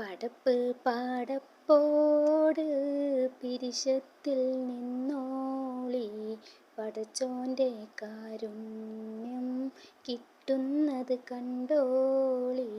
പടപ്പ് പാടപ്പോട് പിരിശത്തിൽ നിന്നോളി. പടച്ചോന്റെ കാരുണ്യം കിട്ടുന്നത് കണ്ടോളി.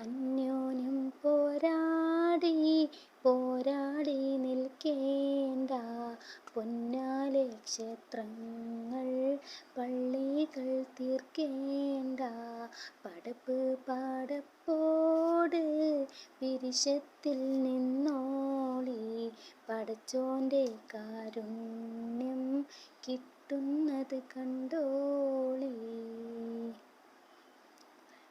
അന്യോന്യം പോരാടി പോരാടി നിൽക്കേണ്ട പൊന്നാലെ ക്ഷേത്രങ്ങൾ തീർക്കേണ്ട. പടപ്പ് പാടപ്പോട് വിരിശത്തിൽ നിന്നോളി. പടച്ചോന്റെ കാരുണ്യം കിട്ടുന്നത് കണ്ടോളി.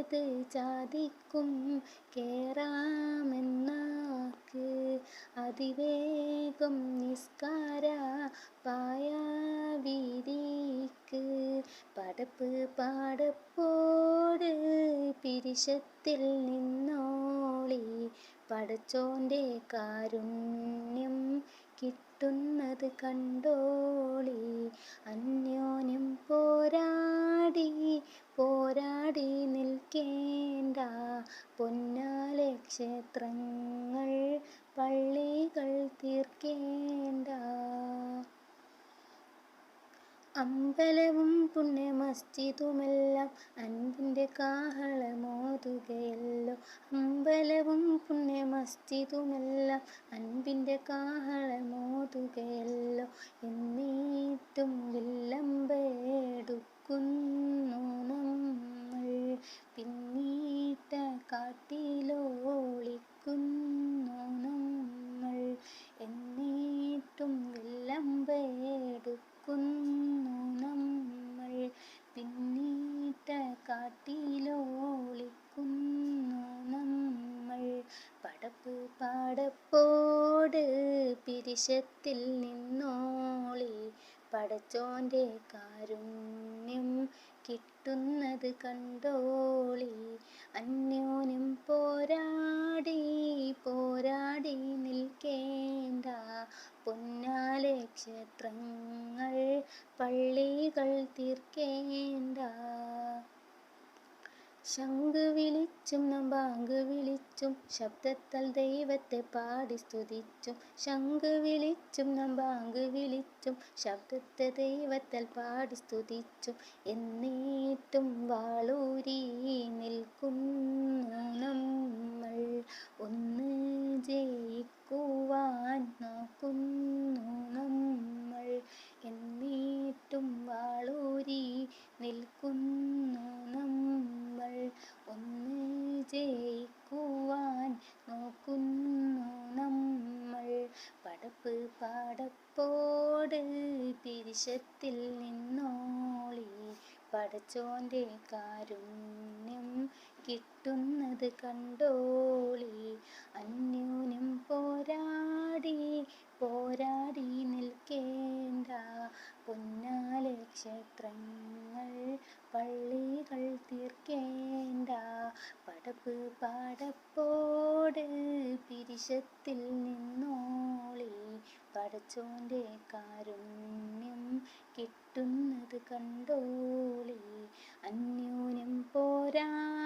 അതിലേത് ജാതിക്കും കേറാമെന്നാക്ക് അതിവേഗം നിസ്കാര പായ വിരിക്ക് പടപ്പ് പാടപ്പോട് പിരിശത്തിൽ നിന്നോളി പടച്ചോന്റെ കാരുണ്യം കിട്ടുന്നത് കണ്ടോളി അന്യോന്യം പോരാടി പോരാടി നിൽക്കേണ്ട പൊന്നാലെ ക്ഷേത്രങ്ങൾ പള്ളികൾ തീർക്കേണ്ട. അമ്പലവും പുണ്യ മസ്ജിദുമെല്ലാം അൻപിന്റെ കാഹളമോതുകയല്ലോ. അമ്പലവും പുണ്യ മസ്ജിദുമെല്ലാം അൻപിന്റെ കാഹളമോതുകയല്ലോ. എന്നീട്ടും വില്ലമ്പെടുക്കുന്നു നമ്മൾ പിന്നീട്ട കാട്ടിലോളിക്കുന്നു നമ്മൾ എന്നിട്ടും വില്ലമ്പെടുക്കുന്നു നമ്മൾ പിന്നീട്ട കാട്ടിലോളിക്കുന്നു നമ്മൾ പടപ്പ് പാടപ്പോട് പിരിശത്തിൽ നിന്നോളി. പടച്ചോന്റെ കാരുണ്യം കിട്ടുന്നത് കണ്ടോളി. അന്യോന്യം പോരാടി പോരാടി നിൽക്കേണ്ട. പൊന്നാലെ ക്ഷേത്രങ്ങൾ പള്ളികൾ തീർക്കേണ്ട. ശംഖ് വിളിച്ചും നമ്പാങ്ക് വിളിച്ചും ശബ്ദത്താൽ ദൈവത്തെ പാടി സ്തുതിച്ചും. ശംഖ് വിളിച്ചും നമ്പാങ്ക് വിളിച്ചും ശബ്ദത്തെ ദൈവത്താൽ പാടി സ്തുതിച്ചും. എന്നിട്ടും വാളൂരി നിൽക്കുന്നു നമ്മൾ. ഒന്ന് ജയിക്കുവാൻ നോക്കുന്നു നമ്മൾ. എന്നിട്ടും വാളൂരി നിൽക്കുന്നു നമ്മൾ ഒന്ന് ജയിക്കുവാൻ നോക്കുന്നു നമ്മൾ പടപ്പ് പാടപ്പോട് തിരിശത്തിൽ നിന്നോളി. പടച്ചോന്റെ കാരുണ്യം കിട്ടുന്നത് കണ്ടോളി. അന്യോന്യം പോരാടി പോരാടി നിൽക്കേണ്ട. പൊന്നാലെ ക്ഷേത്രങ്ങൾ പള്ളികൾ തീർക്കേണ്ട. പടപ്പ് പാടപ്പോട് പിരിശത്തിൽ നിന്നോളി പടച്ചോന്റെ കാരുണ്യം കിട്ടുന്നത് കണ്ടോളി. അന്യോന്യം പോരാടി